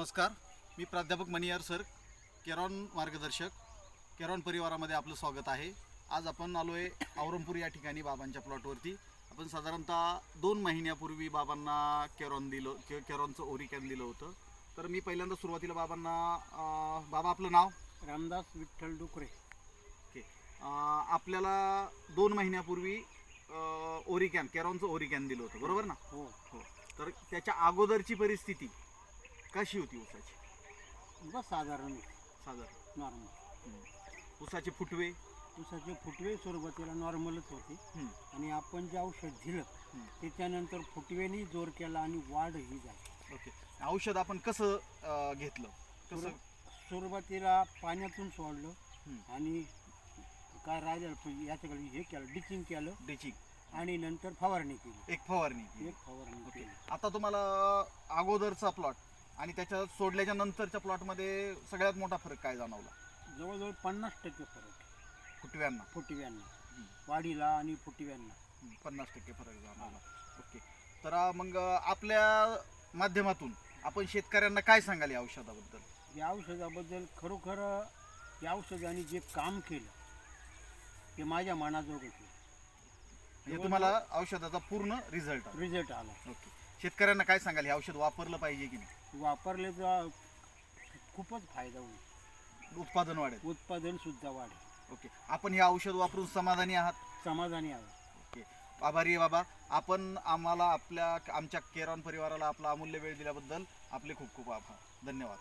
नमस्कार. मी प्राध्यापक मणियार सर केरॉन मार्गदर्शक केरॉन परिवारामध्ये आपलं स्वागत आहे. आज आपण आलो आहे औरंगपूर या ठिकाणी बाबांच्या प्लॉटवरती. आपण साधारणतः दोन महिन्यापूर्वी बाबांना केरॉन दिलं के केरॉनचं ओरिकॅन दिलं होतं. तर मी पहिल्यांदा सुरुवातीला बाबांना अं, बाबा आपलं नाव? रामदास विठ्ठल डुकरे. ओके. अं, आपल्याला दोन महिन्यापूर्वी ओरिकॅन केरॉनचं ओरिकॅन दिलं होतं. बरोबर ना? हो. हो. तर त्याच्या अगोदरची परिस्थिती? कशी होती ऊसाची? बस साधारण. साधारण. नॉर्मल ऊसाचे फुटवे? उसाचे फुटवे सुरुवातीला नॉर्मलच होते. हम्म. आणि आपण जे औषध दिलं. त्याच्यानंतर फुटवेनी जोर केला आणि वाढ ही झाली. ओके. औषध आपण कसं अं, घेतलं? कसं? सुरु- सुरुवातीला पाण्यातून सोडलं हम्म. आणि काय राहिलं प- याच्याकडे हे केलं डिचिंग केलं. डेचिंग. आणि नंतर फवारणी केली. एक फवारणी केली. एक फवारणी ओके. केली. आता तुम्हाला अगोदरचा प्लॉट. आणि त्याच्या सोडल्याच्या नंतरच्या प्लॉटमध्ये सगळ्यात मोठा फरक काय जाणवला? जवळजवळ पन्नास टक्के फरक. फुटव्यांना. फुटव्यांना. वाढीला आणि फुटव्यांना. पन्नास टक्के फरक जाणवला. ओके. तर मग आपल्या माध्यमातून आपण शेतकऱ्यांना काय सांगाल या औषधाबद्दल? या औषधाबद्दल खरोखर या औषधाने जे काम केलं ते माझ्या मनाजोगं केलं. म्हणजे तुम्हाला औषधाचा पूर्ण रिझल्ट आला. रिझल्ट आला. ओके. शेतकऱ्यांना काय सांगाल? हे औषध वापरलं पाहिजे की नाही? वापरले तर खूपच फायदा होईल. उत्पादन वाढेल. उत्पादन सुद्धा वाढेल. ओके. आपण हे औषध वापरून समाधानी आहात? समाधानी आहे ओके. आभारी आहे बाबा. आपण आम्हाला आपल्या आमच्या केरॉन परिवाराला आपला अमूल्य वेळ दिल्याबद्दल आपले खूप खूप आभार. धन्यवाद.